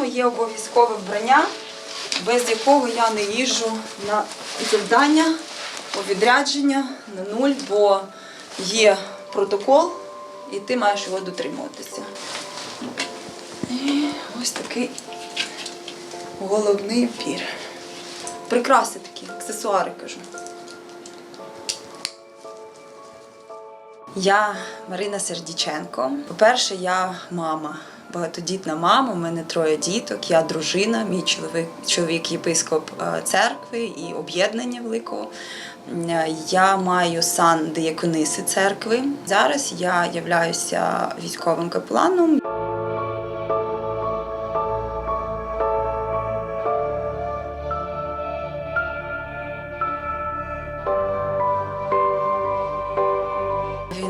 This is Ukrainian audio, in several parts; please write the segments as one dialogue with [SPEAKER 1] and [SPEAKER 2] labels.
[SPEAKER 1] моє обов'язкове вбрання, без якого я не їжджу на завдання, у відрядження, на нуль, бо є протокол, і ти маєш його дотримуватися. І ось такий головний пір. Прикраси такі, аксесуари кажу. Я Марина Сердіченко. По-перше, я мама, багатодітна мама. У мене троє діток. Я дружина, мій чоловік, чоловік єпископ е, церкви і об'єднання великого. Е, Я маю сан диякониси церкви. Зараз я являюся військовим капеланом.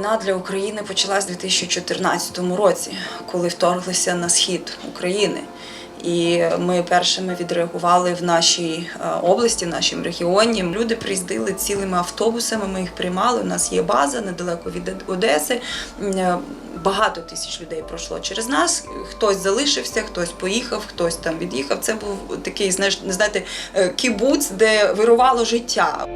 [SPEAKER 1] Війна для України почалась у 2014 році, коли вторглися на схід України. І ми першими відреагували в нашій е, області, в нашому регіоні. Люди приїздили цілими автобусами. Ми їх приймали. У нас є база недалеко від Одеси. Е, Багато тисяч людей пройшло через нас. Хтось залишився, хтось поїхав, хтось там від'їхав. Це був такий, знаєш, знаєте, е, кібуц, де вирувало життя.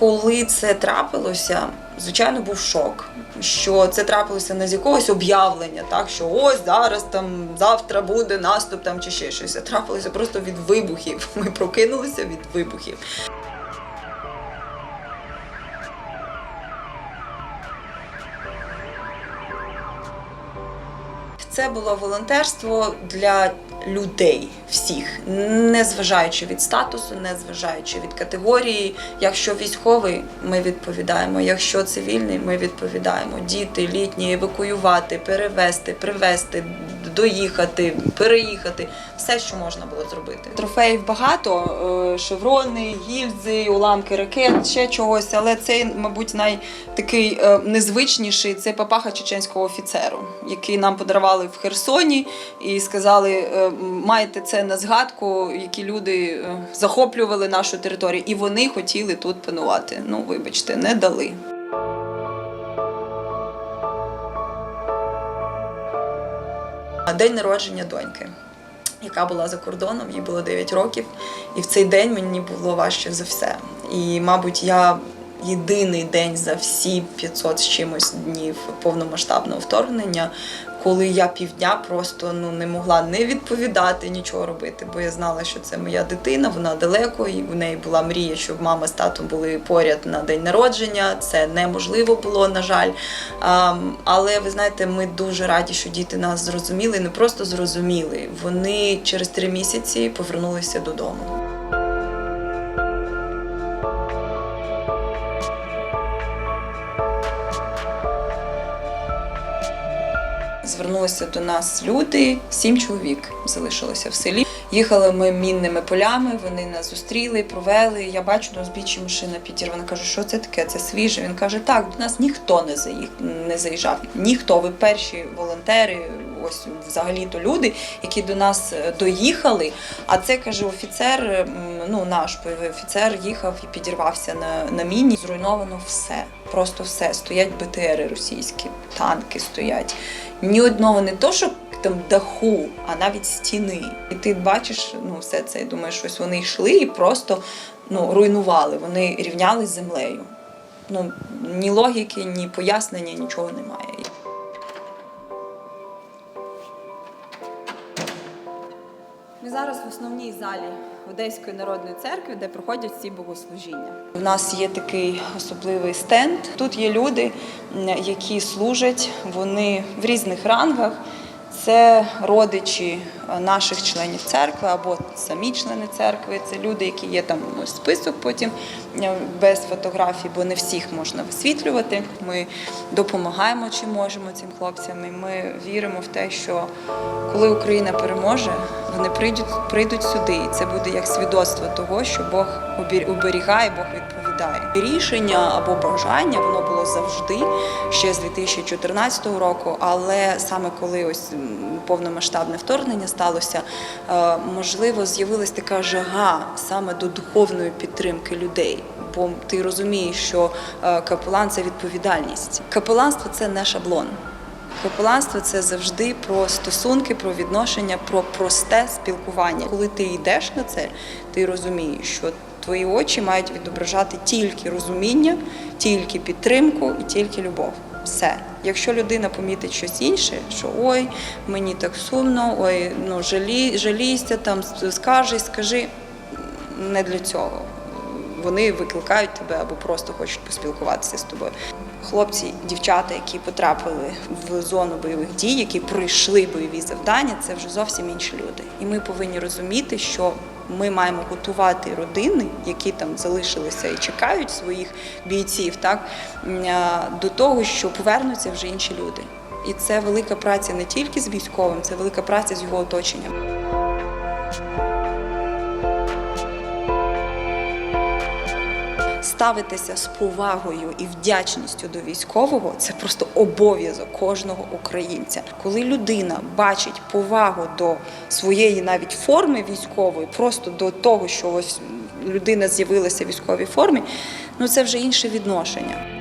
[SPEAKER 1] Коли це трапилося, звичайно, був шок. Що це трапилося не з якогось об'явлення, так що ось зараз там завтра буде наступ там чи ще щось. Це трапилося просто від вибухів. Ми прокинулися від вибухів. Це було волонтерство для людей всіх, не зважаючи від статусу, не зважаючи від категорії. Якщо військовий, ми відповідаємо. Якщо цивільний, ми відповідаємо. Діти, літні, евакуювати, перевезти, привезти, доїхати, переїхати все, що можна було зробити. Трофеїв багато: е, шеврони, гільзи, уламки ракет, ще чогось. Але цей, мабуть, найтакий е, незвичніший це папаха чеченського офіцеру, який нам подарували в Херсоні і сказали: е, маєте це на згадку, які люди захоплювали нашу територію, і вони хотіли тут панувати. Ну, вибачте, не дали. День народження доньки, яка була за кордоном, їй було 9 років. І в цей день мені було важче за все. І, мабуть, я єдиний день за всі 500 з чимось днів повномасштабного вторгнення, коли я півдня просто ну не могла не відповідати, нічого робити, бо я знала, що це моя дитина, вона далеко, і в неї була мрія, щоб мама з татом були поряд на день народження. Це неможливо було, на жаль. А, але ви знаєте, ми дуже раді, що діти нас зрозуміли, не просто зрозуміли. Вони через три місяці повернулися додому. Звернулися до нас люди, сім чоловік залишилося в селі. Їхали ми мінними полями, вони нас зустріли, провели. Я бачу на узбіччі машина підірвана. Кажу, що це таке? Це свіже. Він каже, так, до нас ніхто не заїх, не заїжджав. Ніхто. Ви перші волонтери, ось взагалі-то люди, які до нас е, доїхали. А це каже офіцер, ну наш офіцер їхав і підірвався на, на міні. Зруйновано все. Просто все. Стоять БТРи російські, танки стоять. Ні одного не то, що там даху, а навіть стіни. І ти бачиш ну, все це і думаєш, ось вони йшли і просто ну, руйнували, вони рівнялись з землею. Ну, ні логіки, ні пояснення, нічого немає. Зараз в основній залі Одеської народної церкви, де проходять всі богослужіння. У нас є такий особливий стенд. Тут є люди, які служать, вони в різних рангах. Це родичі е, наших членів церкви або самі члени церкви. Це люди, які є там ось список потім е, без фотографій, бо не всіх можна висвітлювати. Ми допомагаємо чим можемо цим хлопцям. І ми віримо в те, що коли Україна переможе, вони прийдуть, прийдуть сюди, і це буде як свідоцтво того, що Бог оберігає, Бог відповідає. Рішення або бажання воно було завжди ще з 2014 року, але саме коли ось повномасштабне вторгнення сталося, е, можливо, з'явилась така жага саме до духовної підтримки людей. бо ти розумієш, що е, капелан це відповідальність. Капеланство це не шаблон. Капеланство це завжди про стосунки, про відношення, про просте спілкування. Коли ти йдеш на це, ти розумієш, що твої очі мають відображати тільки розуміння, тільки підтримку і тільки любов. Все. Якщо людина помітить щось інше, що ой, мені так сумно, ой, ну жалі, жалійся, там скажи, скажи, не для цього. Вони викликають тебе або просто хочуть поспілкуватися з тобою. Хлопці, дівчата, які потрапили в зону бойових дій, які пройшли бойові завдання, це вже зовсім інші люди. І ми повинні розуміти, що ми маємо готувати родини, які там залишилися і чекають своїх бійців, так до того, що повернуться вже інші люди. І це велика праця не тільки з військовим, це велика праця з його оточенням. Ставитися з повагою і вдячністю до військового це просто обов'язок кожного українця. Коли людина бачить повагу до своєї навіть форми військової, просто до того, що ось людина з'явилася в військовій формі, ну це вже інше відношення.